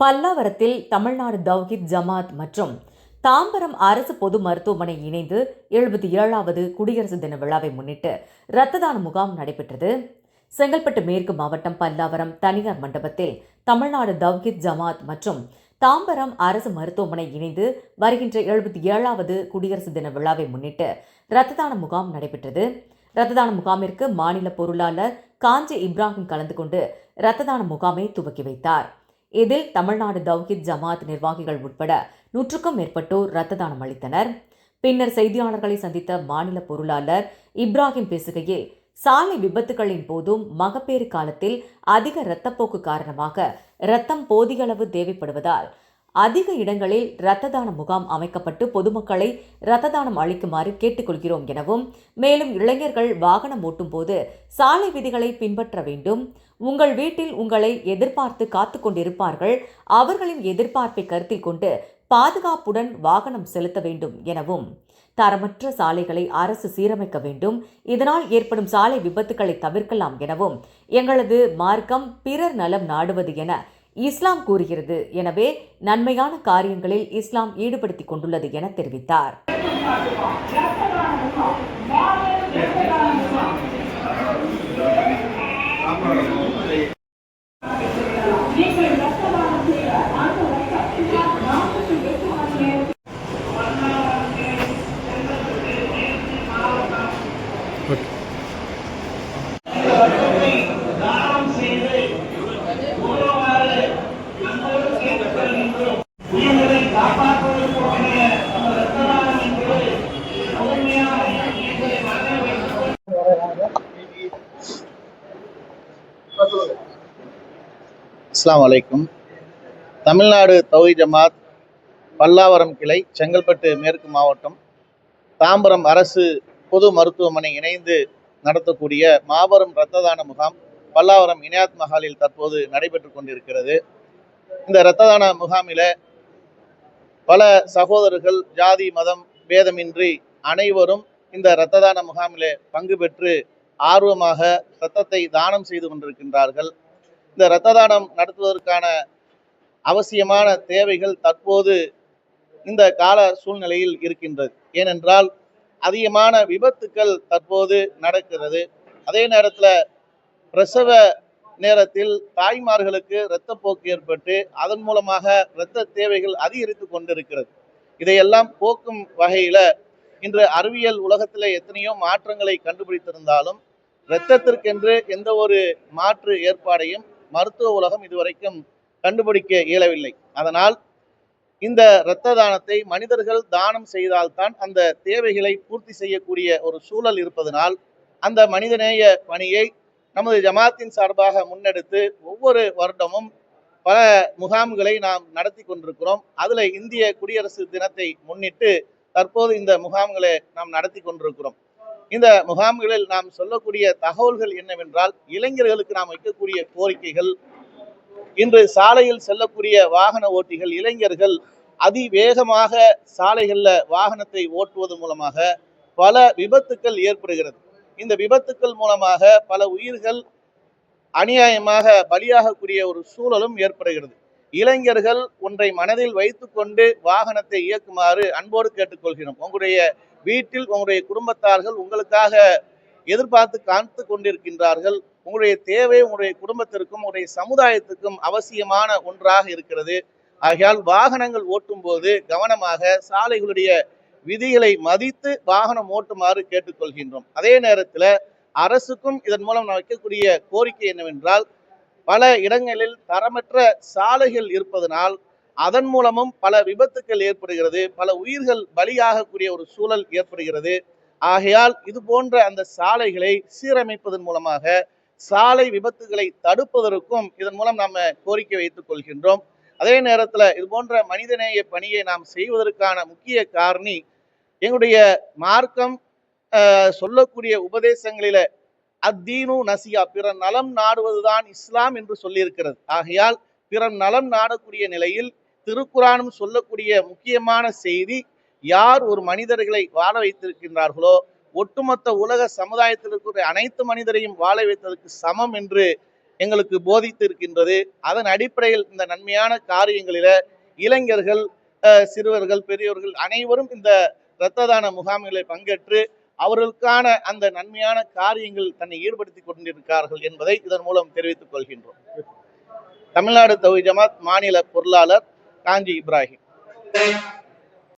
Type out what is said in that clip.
பல்லாவரத்தில் தமிழ்நாடு தவ்ஹித் ஜமாத் மற்றும் தாம்பரம் அரசு பொது மருத்துவமனை இணைந்து எழுபத்தி ஏழாவது குடியரசு தின விழாவை முன்னிட்டு இரத்த தான முகாம் நடைபெற்றது. செங்கல்பட்டு மேற்கு மாவட்டம் பல்லாவரம் தனியார் மண்டபத்தில் தமிழ்நாடு தவ்ஹித் ஜமாத் மற்றும் தாம்பரம் அரசு மருத்துவமனை இணைந்து வருகின்ற எழுபத்தி ஏழாவது குடியரசு தின விழாவை முன்னிட்டு இரத்த தான முகாம் நடைபெற்றது. இரத்த தான முகாமிற்கு மாநில பொருளாளர் காஞ்சி இப்ராஹிம் கலந்து கொண்டு இரத்த தான முகாமை துவக்கி வைத்தார். இதில் தமிழ்நாடு தவ்ஹித் ஜமாத் நிர்வாகிகள் உட்பட நூற்றுக்கும் மேற்பட்டோர் இரத்த தானம் அளித்தனர். பின்னர் செய்தியாளர்களை சந்தித்த மாநில பொருளாளர் இப்ராஹிம் பேசுகையில் சாலை விபத்துகளின் போதும் மகப்பேறு காலத்தில் அதிக இரத்தப்போக்கு காரணமாக இரத்தம் போதிய அளவு தேவைப்படுவதால் அதிக இடங்களில் இரத்த தான முகாம் அமைக்கப்பட்டு பொதுமக்களை இரத்த தானம் அளிக்குமாறு கேட்டுக்கொள்கிறோம் எனவும் மேலும் இளைஞர்கள் வாகனம் ஓட்டும் போது சாலை விதிகளை பின்பற்ற வேண்டும். உங்கள் வீட்டில் உங்களை எதிர்பார்த்து காத்து கொண்டிருப்பார்கள். அவர்களின் எதிர்பார்ப்பை கருத்தில் கொண்டு பாதுகாப்புடன் வாகனம் செலுத்த வேண்டும் எனவும் தரமற்ற சாலைகளை அரசு சீரமைக்க வேண்டும். இதனால் ஏற்படும் சாலை விபத்துகளை தவிர்க்கலாம் எனவும் எங்களது மார்க்கம் பிறர் நலம் நாடுவது என இஸ்லாம் கூறுகிறது. எனவே நன்மையான காரியங்களில் இஸ்லாம் ஈடுபடுத்திக் கொண்டுள்ளது என தெரிவித்தார். அஸ்லாம் வலைக்கும் தமிழ்நாடு தௌஹி ஜமாத் பல்லாவரம் கிளை செங்கல்பட்டு மேற்கு மாவட்டம் தாம்பரம் அரசு பொது மருத்துவமனை இணைந்து நடத்தக்கூடிய மாபெரும் இரத்த தான முகாம் பல்லாவரம் இனியாத் மஹாலில் தற்போது நடைபெற்று கொண்டிருக்கிறது. இந்த இரத்த தான முகாமில பல சகோதரர்கள் ஜாதி மதம் பேதமின்றி அனைவரும் இந்த இரத்த தான முகாமில் பங்கு பெற்று ஆர்வமாக இரத்தத்தை தானம் செய்து கொண்டிருக்கின்றார்கள். இந்த இரத்த தானம் நடத்துவதற்கான அவசியமான தேவைகள் தற்போது இந்த கால சூழ்நிலையில் இருக்கின்றது. ஏனென்றால் அதிகமான விபத்துக்கள் தற்போது நடக்கிறது. அதே நேரத்தில் பிரசவ நேரத்தில் தாய்மார்களுக்கு இரத்தப்போக்கு ஏற்பட்டு அதன் மூலமாக இரத்த தேவைகள் அதிகரித்து கொண்டிருக்கிறது. இதையெல்லாம் போக்கும் வகையில் இன்று அறிவியல் உலகத்தில் எத்தனையோ மாற்றங்களை கண்டுபிடித்திருந்தாலும் இரத்தத்திற்கென்று எந்த ஒரு மாற்று ஏற்பாடையும் மருத்துவ உலகம் இதுவரைக்கும் கண்டுபிடிக்க இயலவில்லை. அதனால் இந்த இரத்த தானத்தை மனிதர்கள் தானம் செய்தால்தான் அந்த தேவைகளை பூர்த்தி செய்யக்கூடிய ஒரு சூழல் இருப்பதனால் அந்த மனிதநேய பணியை நமது ஜமாத்தின் சார்பாக முன்னெடுத்து ஒவ்வொரு வருடமும் பல முகாம்களை நாம் நடத்தி கொண்டிருக்கிறோம். அதில் இந்திய குடியரசு தினத்தை முன்னிட்டு தற்போது இந்த முகாம்களை நாம் நடத்தி கொண்டிருக்கிறோம். இந்த முகாம்களில் நாம் சொல்லக்கூடிய தகவல்கள் என்னவென்றால் இளைஞர்களுக்கு நாம் வைக்கக்கூடிய கோரிக்கைகள் இன்று சாலையில் செல்லக்கூடிய வாகன ஓட்டிகள் இளைஞர்கள் அதிவேகமாக சாலைகளில் வாகனத்தை ஓட்டுவது மூலமாக பல விபத்துக்கள் ஏற்படுகிறது. இந்த விபத்துக்கள் மூலமாக பல உயிர்கள் அநியாயமாக பலியாகக்கூடிய ஒரு சூழலும் ஏற்படுகிறது. இளைஞர்கள் ஒன்றை மனதில் வைத்துக்கொண்டு வாகனத்தை இயக்குமாறு அன்போடு கேட்டுக்கொள்கிறோம். உங்களுடைய வீட்டில் உங்களுடைய குடும்பத்தார்கள் உங்களுக்காக எதிர்பார்த்து காத்து கொண்டிருக்கின்றார்கள். உங்களுடைய தேவை உங்களுடைய குடும்பத்திற்கும் உங்களுடைய சமுதாயத்துக்கும் அவசியமான ஒன்றாக இருக்கிறது. ஆகையால் வாகனங்கள் ஓட்டும் போது கவனமாக சாலைகளுடைய விதிகளை மதித்து வாகனம் ஓட்டுமாறு கேட்டுக்கொள்கின்றோம். அதே நேரத்தில் அரசுக்கும் இதன் மூலம் நான் வைக்கக்கூடிய கோரிக்கை என்னவென்றால் பல இடங்களில் தரமற்ற சாலைகள் இருப்பதனால் அதன் மூலமும் பல விபத்துக்கள் ஏற்படுகிறது பல உயிர்கள் பலியாகக்கூடிய ஒரு சூழல் ஏற்படுகிறது. ஆகையால் இது போன்ற அந்த சாலைகளை சீரமைப்பதன் மூலமாக சாலை விபத்துகளை தடுப்பதற்கும் இதன் மூலம் நாம் கோரிக்கை வைத்துக் கொள்கின்றோம். அதே நேரத்தில் இது போன்ற மனிதநேய பணியை நாம் செய்வதற்கான முக்கிய காரணி எங்களுடைய மார்க்கம் சொல்லக்கூடிய உபதேசங்களில அத்தீனு நசியா பிற நலம் நாடுவதுதான் இஸ்லாம் என்று சொல்லியிருக்கிறது. ஆகையால் பிற நலம் நாடக்கூடிய நிலையில் திருக்குறானும் சொல்லக்கூடிய முக்கியமான செய்தி யார் ஒரு மனிதர்களை வாழ வைத்திருக்கின்றார்களோ ஒட்டுமொத்த உலக சமுதாயத்தில் இருக்கக்கூடிய அனைத்து மனிதரையும் வாழ வைத்ததற்கு சமம் என்று எங்களுக்கு போதித்து இருக்கின்றது அதன் அடிப்படையில் இந்த நன்மையான காரியங்களில இளைஞர்கள் சிறுவர்கள் பெரியவர்கள் அனைவரும் இந்த இரத்த தான முகாம்களை பங்கேற்று அவர்களுக்கான அந்த நன்மையான காரியங்கள் தன்னை ஈடுபடுத்திக் கொண்டிருக்கிறார்கள் என்பதை இதன் மூலம் தெரிவித்துக் கொள்கின்றோம். தமிழ்நாடு தவி ஜமாத் மாநில பொருளாளர் காஞ்சி இப்ராஹிம்.